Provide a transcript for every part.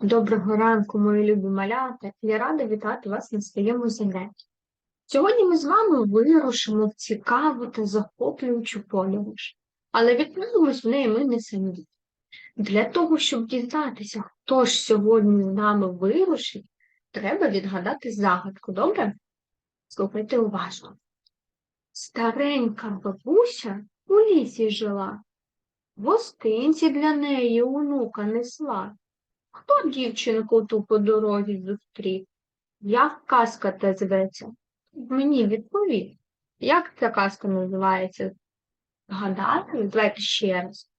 Доброго ранку, мої любі малята. Я рада вітати вас на своєму занятті. Сьогодні ми з вами вирушимо в цікаву та захоплюючу подорож, але відправимось в неї ми не самі. Для того, щоб дізнатися, хто ж сьогодні з нами вирушить, треба відгадати загадку, добре? Слухайте уважно. Старенька бабуся у лісі жила, гостинці для неї онука несла. Хто дівчинку ту по дорозі зустрів? Як казка та зветься? Мені відповів. Як ця казка називається? Гадати? Давайте ще раз.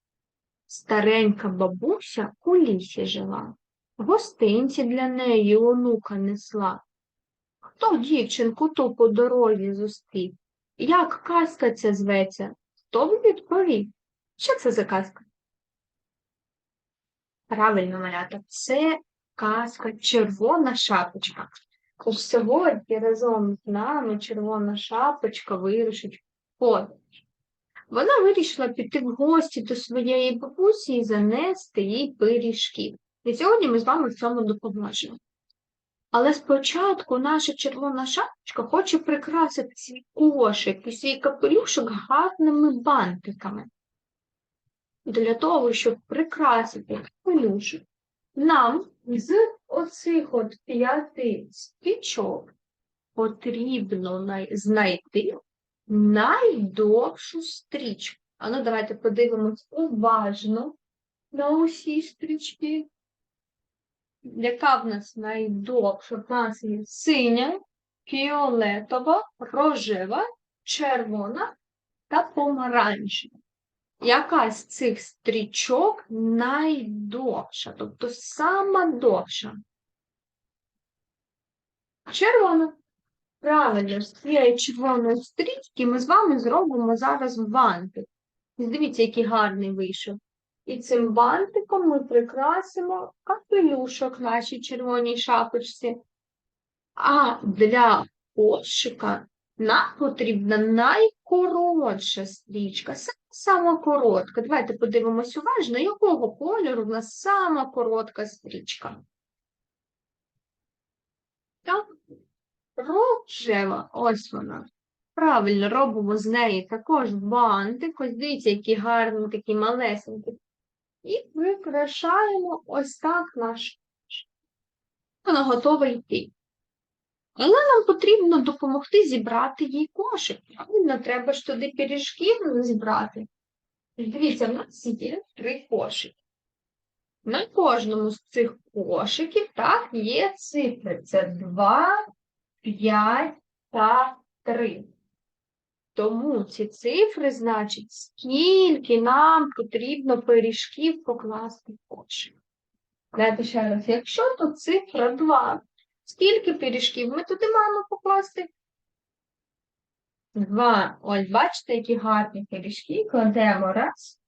Старенька бабуся у лісі жила. Гостинці для неї онука несла. Хто дівчинку ту по дорозі зустрів? Як казка ця зветься? Хто б відповів? Що це за казка? Правильно, малята, це казка Червона шапочка. Тож сьогодні разом з нами червона шапочка вирушить в подорож. Вона вирішила піти в гості до своєї бабусі і занести їй пиріжків. І сьогодні ми з вами в цьому допоможемо. Але спочатку наша червона шапочка хоче прикрасити свій кошик і свій капелюшок гарними бантиками. Для того, щоб прикрасити капелюшок, нам з оцих от п'яти спічок потрібно знайти найдовшу стрічку. А ну давайте подивимось уважно на усі стрічки. Яка в нас найдовша? В нас є синя, фіолетова, рожева, червона та помаранчева. Яка з цих стрічок найдовша, тобто сама довша? Червона. Правильно, з цієї червоної стрічки ми з вами зробимо зараз бантик. І Дивіться, який гарний вийшов. І цим бантиком ми прикрасимо капелюшок нашій червоній шапочці. А для кошика нам потрібна найкоротша стрічка, сама коротка. Давайте подивимось уважно, якого кольору в нас сама коротка стрічка. Так, рожева, ось вона. Правильно, робимо з неї також бантик. Ось дивіться, які гарні, такі малесенькі. І прикрашаємо ось так наш. Вона готова йти. Але нам потрібно допомогти зібрати їй кошик. Правильно, треба ж туди пиріжків зібрати. Дивіться, в нас є три кошики. На кожному з цих кошиків так, є цифри. Це 2, 5 та 3. Тому ці цифри значать, скільки нам потрібно пиріжків покласти в кошик. Дайте ще раз, якщо тут цифра 2, скільки пиріжків ми туди маємо покласти? Два. Ось, бачите, які гарні пиріжки. Кладемо раз.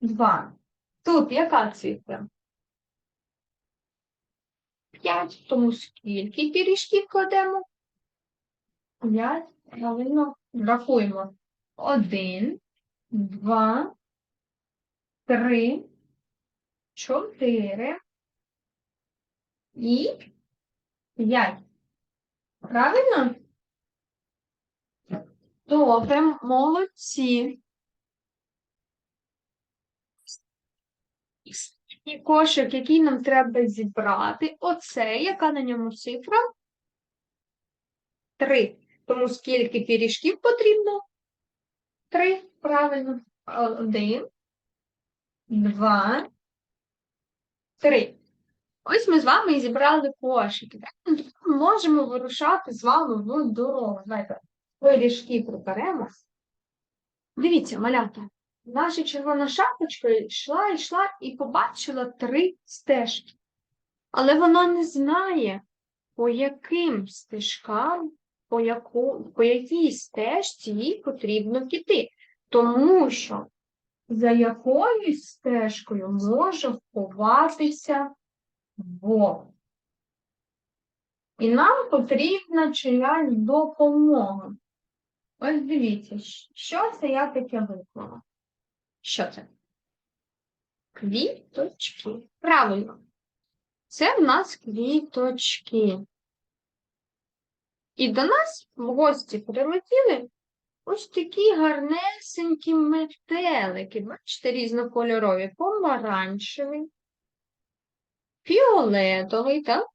Два. Тут яка цифра? П'ять. Тому скільки пиріжків кладемо? П'ять. Правильно. Рахуємо. Один, два, три, чотири і п'ять. Правильно? Добре, молодці. І кошик, який нам треба зібрати, оце, яка на ньому цифра? Три. Тому скільки пиріжків потрібно? Три. Правильно. Один, два, три. Ось ми з вами і зібрали кошики. Ми можемо вирушати з вами в дорогу. Знаєте, пиріжки приберемо. Дивіться, малята. Наша червона шапочка йшла, йшла і побачила три стежки. Але вона не знає, по яким стежкам, по, яку, по якій стежці їй потрібно піти. Тому що за якоюсь стежкою може ховатися вовк. І нам потрібна чиясь допомога. Ось дивіться, що це я таке виклала. Що це? Квіточки. Правильно. Це в нас квіточки. І до нас в гості прилетіли ось такі гарнесенькі метелики. Бачите, різнокольорові, помаранчевий, фіолетовий, так?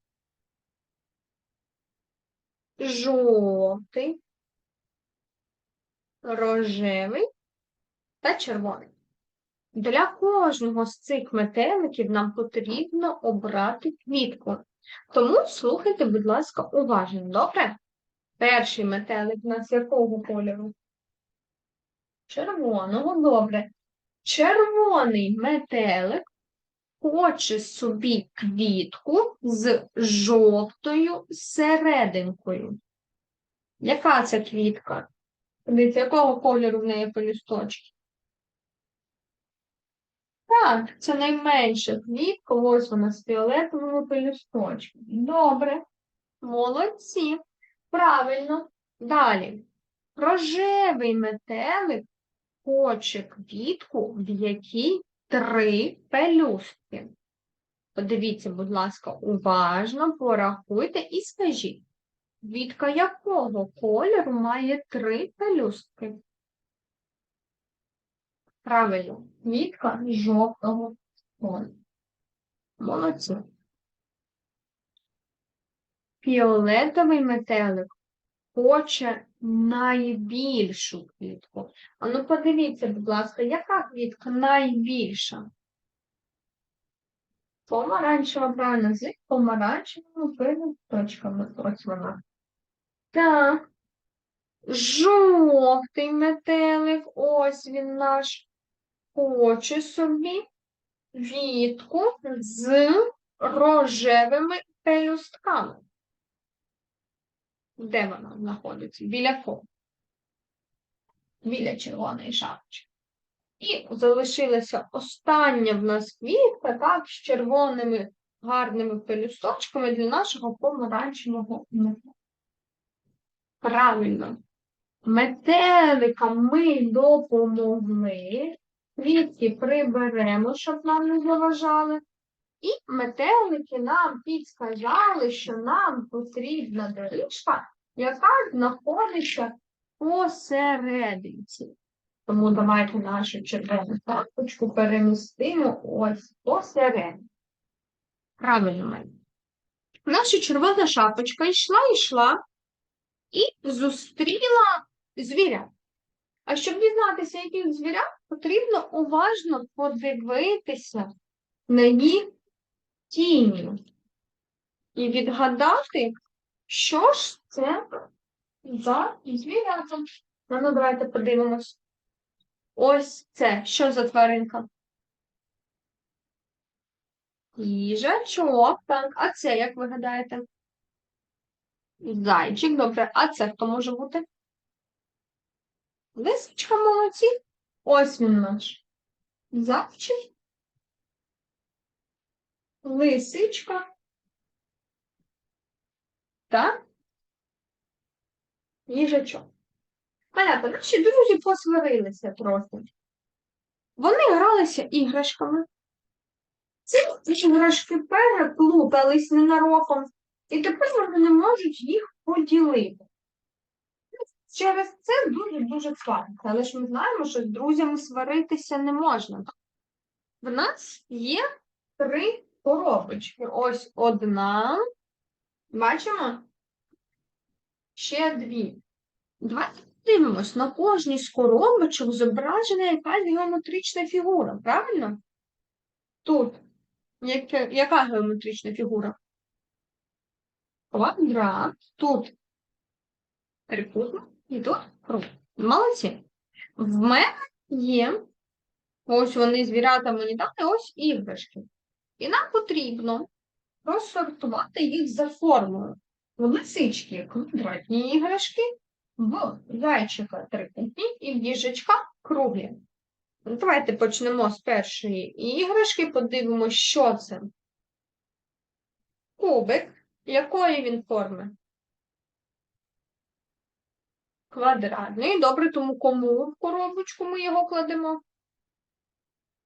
Жовтий, рожевий та червоний. Для кожного з цих метеликів нам потрібно обрати квітку. Тому слухайте, будь ласка, уважно, добре? Перший метелик у нас якого кольору? Червоного, добре. Червоний метелик хоче собі квітку з жовтою серединкою. Яка це квітка? Дивіться, якого кольору в неї пелюсточки? Так, це найменша квітка, ось вона з фіолетовими пелюсточками. Добре, молодці. Правильно. Далі. Рожевий метелик хоче квітку, в якій три пелюстки. Подивіться, будь ласка, уважно порахуйте і скажіть, квітка якого кольору має три пелюстки? Правильно, квітка жовтого кольору. Молодці. Фіолетовий метелик хоче найбільшу квітку. А ну подивіться, будь ласка, яка квітка найбільша? Помаранчева, правильно, з помаранчевими пилоточками. Ось вона. Так. Жовтий метелик, ось він наш. Хоче собі квітку з рожевими пелюстками. Де вона знаходиться? Біля кого? Біля червоної шапочки. І залишилася остання в нас квітка, так, з червоними гарними пелюсточками для нашого помаранчевого метелика. Правильно. Метеликам ми допомогли. Квітки приберемо, щоб нам не заважали. І метелики нам підсказали, що нам потрібна доріжка, яка знаходиться посерединці. Тому давайте нашу червону тапочку перемістимо ось посередині. Правильно, Май. Наша червона шапочка йшла, йшла і зустріла звіря. А щоб дізнатися, яких звірят, потрібно уважно подивитися на їх тіні і відгадати, що ж це за звірята. Ну, ну, давайте подивимось. Ось це. Що за тваринка? Їжачок, так. А це, як ви гадаєте? Зайчик, добре. А це хто може бути? Лисичка молодці. Ось він наш. Зайчик. Лисичка. Так? Їжачок. Понятно, наші друзі посварилися трохи. Вони гралися іграшками. Ці іграшки переплутались ненароком, і тепер вони не можуть їх поділити. Через це дуже-дуже складно. Але ж ми знаємо, що з друзями сваритися не можна. В нас є три коробочки. Ось одна. Бачимо? Ще дві. Давайте дивимось, на кожній з коробочок зображена якась геометрична фігура, правильно? Тут яка, яка геометрична фігура? Квадрат. Тут трикутник і тут круг. Молодці. В мене є. Ось вони звірята мені дали, ось іграшки. І нам потрібно розсортувати їх за формою. В лисички квадратні іграшки, в зайчика трикутні і в їжачка круглі. Давайте почнемо з першої іграшки, подивимося, що це. Кубик. Якої він форми? Квадратний. Добре, тому кому в коробочку ми його кладемо?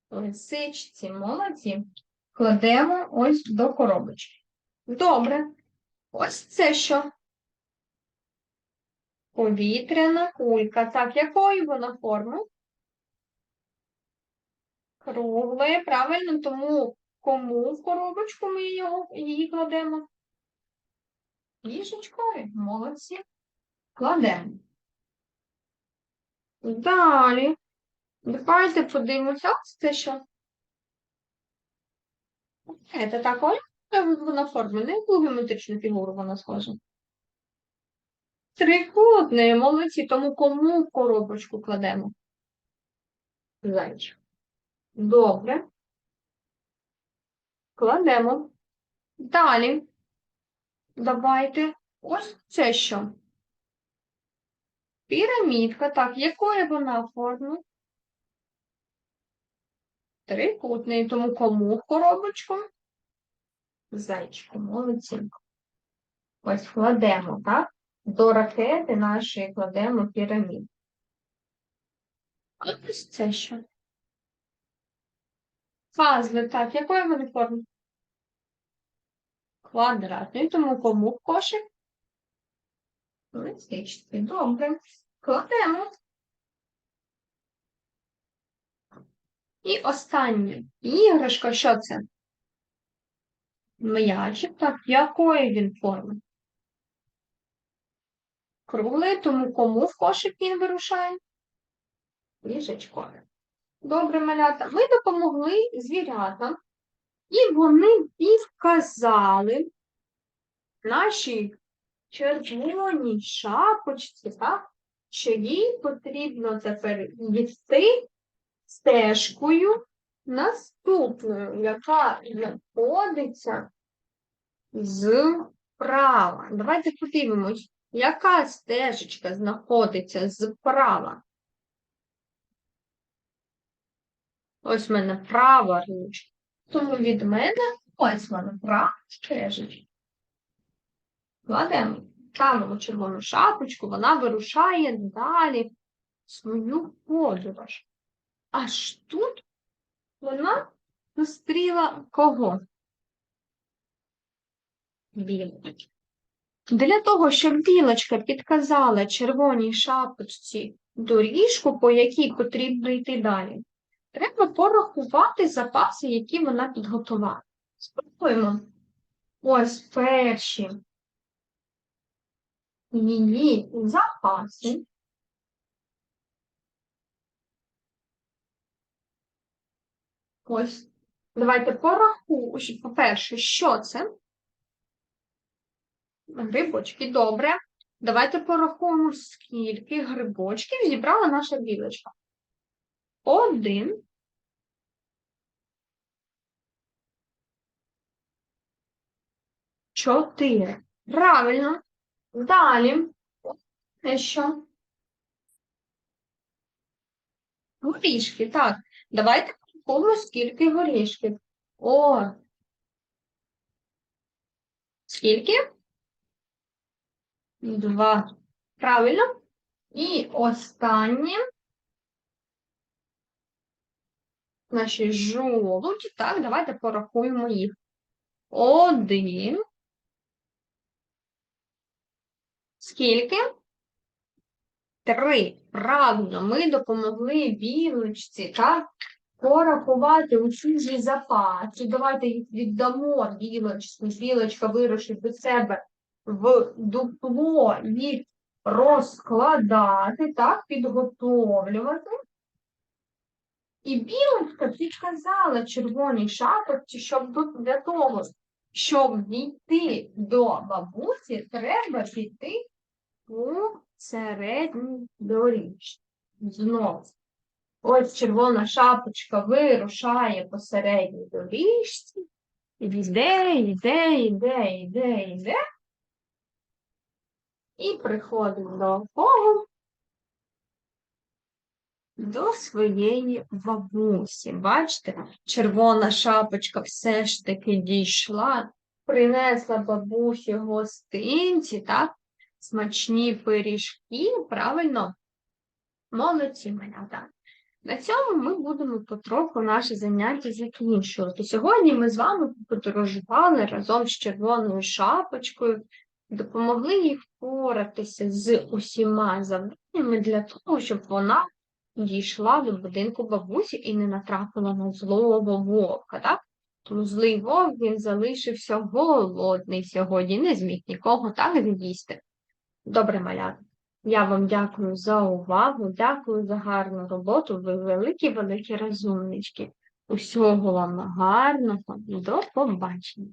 лисичці, молодці. Кладемо ось до коробочки. Добре. Ось це що? Повітряна кулька. Так, якої вона форми? Круглої, правильно, тому кому в коробочку ми його, її кладемо? Їжечкою. Молодці. Кладемо. Далі. Давайте подивимося, ось це що. Це також вона форма, на яку геометричну фігуру вона схожа? Трикутний, молодці, тому кому коробочку кладемо? Зайчик. Добре. Кладемо. Далі. Давайте. Ось це що? Пірамідка. Так, якої вона форми? Трикутний. Тому кому коробочку? Зайчику, молодцінку. Ось кладемо, так? До ракети нашої кладемо пірамід. Ось це що? Пазли, так, якої вони форми? Квадратний, тому кому в кошик? Лисички. Добре. Кладемо. І останнє. Іграшка, що це? М'ячик, так, якої він форми? Круглий, тому кому в кошик він вирушає? Ліжечкові. Добре, малята. Ми допомогли звірятам, і вони підказали нашій червоній шапочці, так, що їй потрібно тепер йти стежкою наступною, яка знаходиться зправа. Давайте подивимось, яка стежечка знаходиться зправа. Ось в мене права ручка. Тому від мене ось вона права стежечка. Кладемо, ставимо червону шапочку, вона вирушає далі свою подорож. Аж тут вона зустріла кого? Білочку. Для того, щоб білочка підказала червоній шапочці доріжку, по якій потрібно йти далі, треба порахувати запаси, які вона підготувала. Спробуємо. Ось перші її запаси. Ось. Давайте порахуємо, по-перше, що це? Грибочки, добре. Давайте порахуємо, скільки грибочків зібрала наша білочка. Один. Чотири. Правильно. Далі. Що? Горішки, так. Давайте порахуємо, скільки горішків. О. Скільки? Два. Правильно? І останнє. Наші жолуді. Так, давайте порахуємо їх. Один. Скільки? Три. Правильно, ми допомогли білочці, так? Порахувати усі ж запаси. Давайте їх віддамо білочці. Білочка вирушить до себе в дупло їх розкладати, так, підготовлювати. І білочка підказала червоній шапочці, щоб для того, щоб дійти до бабусі, треба піти у середній доріжці. Знову. Ось червона шапочка вирушає по середній доріжці. Йде, йде, йде, йде, йде. І приходить до кого? До своєї бабусі. Бачите, червона шапочка все ж таки дійшла, принесла бабусі гостинці, так? Смачні пиріжки, правильно? Молодці малята. На цьому ми будемо потроху наше заняття закінчувати. Сьогодні ми з вами подорожували разом з червоною шапочкою, допомогли їй впоратися з усіма завданнями для того, щоб вона дійшла до будинку бабусі і не натрапила на злого вовка. Так? Тому злий вовк він залишився голодний сьогодні, не зміг нікого так з'їсти. Добре, малята. Я вам дякую за увагу, дякую за гарну роботу. Ви великі-великі розумнички. Усього вам гарного до побачення.